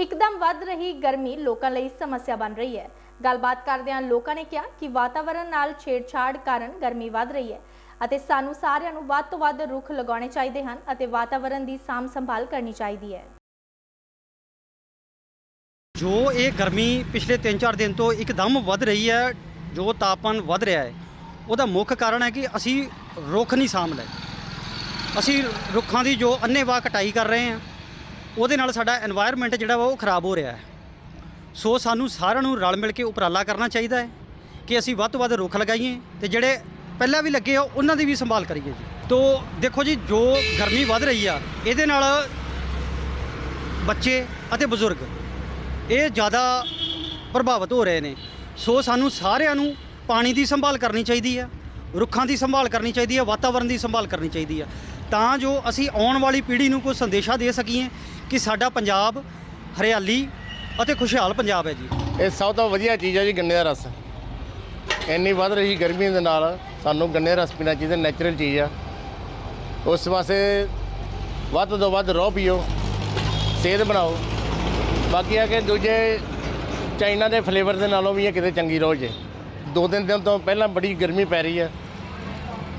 ਇੱਕਦਮ ਵੱਧ ਰਹੀ ਗਰਮੀ ਲੋਕਾਂ ਲਈ ਸਮੱਸਿਆ ਬਣ ਰਹੀ ਹੈ। ਗੱਲਬਾਤ ਕਰਦਿਆਂ ਲੋਕਾਂ ਨੇ ਕਿਹਾ ਕਿ ਵਾਤਾਵਰਣ ਨਾਲ ਛੇੜਛਾੜ ਕਾਰਨ ਗਰਮੀ ਵੱਧ ਰਹੀ ਹੈ ਅਤੇ ਸਾਨੂੰ ਸਾਰਿਆਂ ਨੂੰ ਵੱਧ ਤੋਂ ਵੱਧ ਰੁੱਖ ਲਗਾਉਣੇ ਚਾਹੀਦੇ ਹਨ ਅਤੇ ਵਾਤਾਵਰਣ ਦੀ ਸਾਂਭ ਸੰਭਾਲ ਕਰਨੀ ਚਾਹੀਦੀ ਹੈ। ਜੋ ਇਹ ਗਰਮੀ ਪਿਛਲੇ 3-4 ਦਿਨ ਤੋਂ ਇੱਕਦਮ ਵੱਧ ਰਹੀ ਹੈ, ਜੋ ਤਾਪਮਾਨ ਵੱਧ ਰਿਹਾ ਹੈ, ਉਹਦਾ ਮੁੱਖ ਕਾਰਨ ਹੈ ਕਿ ਅਸੀਂ ਰੁੱਖ ਨਹੀਂ ਸਾਂਭ ਲਏ ਅਸੀਂ ਰੁੱਖਾਂ ਦੀ ਜੋ ਅੰਨ੍ਹੇਵਾਹ ਕਟਾਈ ਕਰ ਰਹੇ ਹਾਂ ਉਹਦੇ ਨਾਲ ਸਾਡਾ এনवायरमेंट ਜਿਹੜਾ ਵਾ ਉਹ ਖਰਾਬ ਹੋ ਰਿਹਾ ਹੈ। ਸੋ ਸਾਨੂੰ ਸਾਰਿਆਂ ਨੂੰ ਰਲ ਮਿਲ ਕੇ ਉਪਰਾਲਾ ਕਰਨਾ ਚਾਹੀਦਾ ਹੈ ਕਿ ਅਸੀਂ ਵੱਧ ਤੋਂ ਵੱਧ ਰੁੱਖ ਲਗਾਈਏ ਤੇ ਜਿਹੜੇ ਪਹਿਲਾਂ ਵੀ ਲੱਗੇ ਆ, ਉਹਨਾਂ ਦੀ ਵੀ ਸੰਭਾਲ ਕਰੀਏ ਜੀ। ਤੋਂ ਦੇਖੋ ਜੀ, ਜੋ ਗਰਮੀ ਵੱਧ ਰਹੀ ਆ, ਇਹਦੇ ਨਾਲ ਬੱਚੇ ਅਤੇ ਬਜ਼ੁਰਗ ਇਹ ਜ਼ਿਆਦਾ ਪ੍ਰਭਾਵਿਤ ਹੋ ਰਹੇ ਨੇ। ਸੋ ਸਾਨੂੰ ਸਾਰਿਆਂ ਨੂੰ ਪਾਣੀ ਦੀ ਸੰਭਾਲ ਕਰਨੀ ਚਾਹੀਦੀ ਆ ਰੁੱਖਾਂ ਦੀ ਸੰਭਾਲ ਕਰਨੀ ਚਾਹੀਦੀ ਹੈ ਵਾਤਾਵਰਣ ਦੀ ਸੰਭਾਲ ਕਰਨੀ ਚਾਹੀਦੀ ਹੈ। ਤਾਂ ਜੋ ਅਸੀਂ ਆਉਣ ਵਾਲੀ ਪੀੜ੍ਹੀ ਨੂੰ ਕੋਈ ਸੰਦੇਸ਼ਾ ਦੇ ਸਕੀਏ ਕਿ ਸਾਡਾ ਪੰਜਾਬ ਹਰਿਆਲੀ ਅਤੇ ਖੁਸ਼ਹਾਲ ਪੰਜਾਬ ਹੈ ਜੀ। ਇਹ ਸਭ ਤੋਂ ਵਧੀਆ ਚੀਜ਼ ਹੈ ਜੀ ਗੰਨੇ ਦਾ ਰਸ। ਇੰਨੀ ਵੱਧ ਰਹੀ ਗਰਮੀ ਦੇ ਨਾਲ ਸਾਨੂੰ ਗੰਨੇ ਦਾ ਰਸ ਪੀਣਾ ਚਾਹੀਦਾ ਨੈਚੁਰਲ ਚੀਜ਼ ਆ। ਉਸ ਵਾਸਤੇ ਵੱਧ ਤੋਂ ਵੱਧ ਰੋ ਪੀਓ, ਸਿਹਤ ਬਣਾਓ। ਬਾਕੀ ਆ ਕਿ ਦੂਜੇ ਚਾਈਨਾ ਦੇ ਫਲੇਵਰ ਦੇ ਨਾਲੋਂ ਵੀ ਇਹ ਕਿਤੇ ਚੰਗੀ ਰੋਹ ਜੇ। ਦੋ ਤਿੰਨ ਦਿਨ ਤੋਂ ਪਹਿਲਾਂ ਬੜੀ ਗਰਮੀ ਪੈ ਰਹੀ ਹੈ।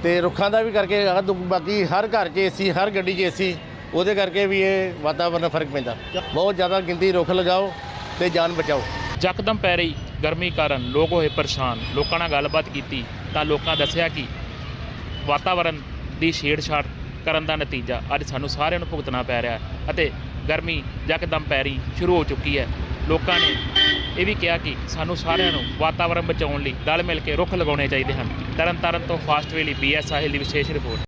ਤੇ ਰੁੱਖਾਂ ਦਾ ਵੀ ਕਰਕੇ ਆ ਦੂ- ਬਾਕੀ ਹਰ ਘਰ 'ਚ ਏਸੀ ਹਰ ਗੱਡੀ 'ਚ ਏਸੀ ਉਹਦੇ ਕਰਕੇ ਵੀ ਇਹ ਵਾਤਾਵਰਨ ਫ਼ਰਕ ਪੈਂਦਾ। ਬਹੁਤ ਜ਼ਿਆਦਾ ਗਿਣਤੀ ਰੁੱਖ ਲਗਾਓ ਤੇ ਜਾਨ ਬਚਾਓ। ਯਕਦਮ ਪੈ ਰਹੀ ਗਰਮੀ ਕਾਰਨ ਲੋਕ ਹੋਏ ਪਰੇਸ਼ਾਨ। ਲੋਕਾਂ ਨਾਲ ਗੱਲਬਾਤ ਕੀਤੀ ਤਾਂ ਲੋਕਾਂ ਦੱਸਿਆ ਕਿ ਵਾਤਾਵਰਨ ਦੀ ਛੇੜਛਾੜ ਕਰਨ ਦਾ ਨਤੀਜਾ ਅੱਜ ਸਾਨੂੰ ਸਾਰਿਆਂ ਨੂੰ ਭੁਗਤਣਾ ਪੈ ਰਿਹਾ ਹੈ ਅਤੇ ਗਰਮੀ ਯਕਦਮ ਪੈ ਰਹੀ ਸ਼ੁਰੂ ਹੋ ਚੁੱਕੀ ਹੈ। ਲੋਕਾਂ ਨੇ ਇਹ ਵੀ ਕਿਹਾ ਕਿ ਸਾਨੂੰ ਸਾਰਿਆਂ ਨੂੰ ਵਾਤਾਵਰਣ ਬਚਾਉਣ ਲਈ ਰਲ ਮਿਲ ਕੇ ਰੁੱਖ ਲਗਾਉਣੇ ਚਾਹੀਦੇ ਹਨ। ਤਰਨਤਾਰਨ ਤੋਂ ਫਾਸਟ ਵੇ ਲਈ ਬੀਐਸ ਸਾਹਿਲ ਦੀ ਵਿਸ਼ੇਸ਼ ਰਿਪੋਰਟ।